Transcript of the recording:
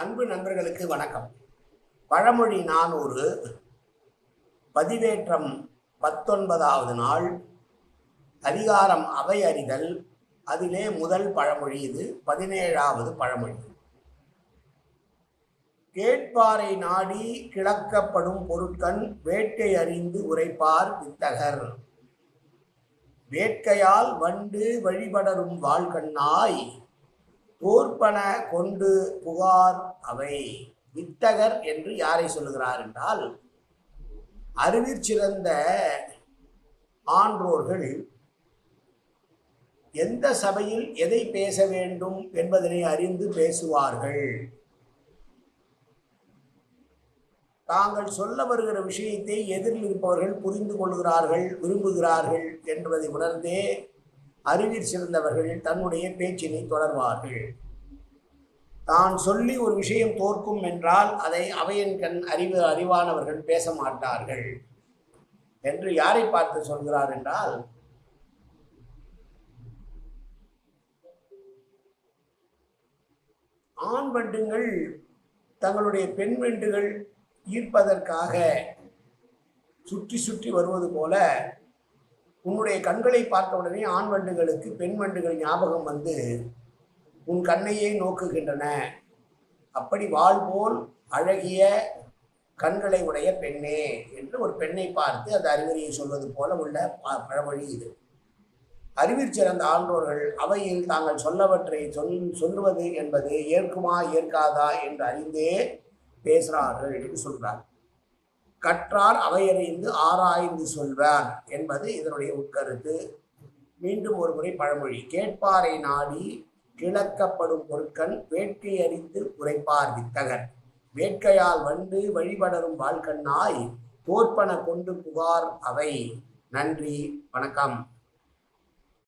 அன்பு நண்பர்களுக்கு வணக்கம். பழமொழி நானூறு பதிவேற்றம் பத்தொன்பதாவது நாள் அதிகாரம் அவை அறிதல் அதிலே முதல் பழமொழி இது பதினேழாவது பழமொழி. கேட்பாரை நாடி கிளக்கப்படும் பொருட்கண் வேட்கை அறிந்து உரைப்பார் வித்தகர். வேட்கையால் வண்டு வழிபடரும் வாழ்கண்ணாய் போர்பன கொண்டு புகார் அவை வித்தகர் என்று யாரை சொல்லுகிறார் என்றால் அறிவிற் சிறந்த ஆன்றோர்கள் எந்த சபையில் எதை பேச வேண்டும் என்பதனை அறிந்து பேசுவார்கள். தாங்கள் சொல்ல வருகிற விஷயத்தை எதிரில் இருப்பவர்கள் புரிந்து கொள்கிறார்கள் விரும்புகிறார்கள் என்பதை உணர்ந்தே அறிவில் சிறந்தவர்கள் தன்னுடைய பேச்சினை தொடர்வார்கள். தான் சொல்லி ஒரு விஷயம் தோற்கும் என்றால் அதை அவையின் கண் அறிவு அறிவானவர்கள் பேச மாட்டார்கள். என்று யாரை பார்த்து சொல்கிறார் என்றால் ஆண் வண்டுங்கள் தங்களுடைய பெண் வண்டுகள் ஈர்ப்பதற்காக சுற்றி சுற்றி வருவது போல உன்னுடைய கண்களை பார்த்த உடனே ஆண் வண்டுகளுக்கு பெண் வண்டுகள் ஞாபகம் வந்து உன் கண்ணையே நோக்குகின்றன. அப்படி வாழ் போல் அழகிய கண்களை உடைய பெண்ணே என்று ஒரு பெண்ணை பார்த்து அந்த அறிவுரையை சொல்வது போல உள்ள ப- பழமொழி இது. அறிவிற் சிறந்த ஆன்றோர்கள் அவையில் தாங்கள் சொல்லவற்றை சொல் சொல்லுவது என்பது ஏற்குமா ஏற்காதா என்று அறிந்தே பேசுகிறார்கள் என்று சொல்கிறார் கற்றார் அவையறிந்து ஆராய்ந்து சொல்வார் என்பது இதனுடைய உட்கருத்து. மீண்டும் ஒரு முறை பழமொழி. கேட்பாரை நாடி கிழக்கப்படும் பொருட்கள் வேட்கை அறிந்து உரைப்பார் வித்தகர். வேட்கையால் வண்டு வழிபடரும் வாழ்கண்ணாய் தோற்பன கொண்டு புகார் அவை. நன்றி வணக்கம்.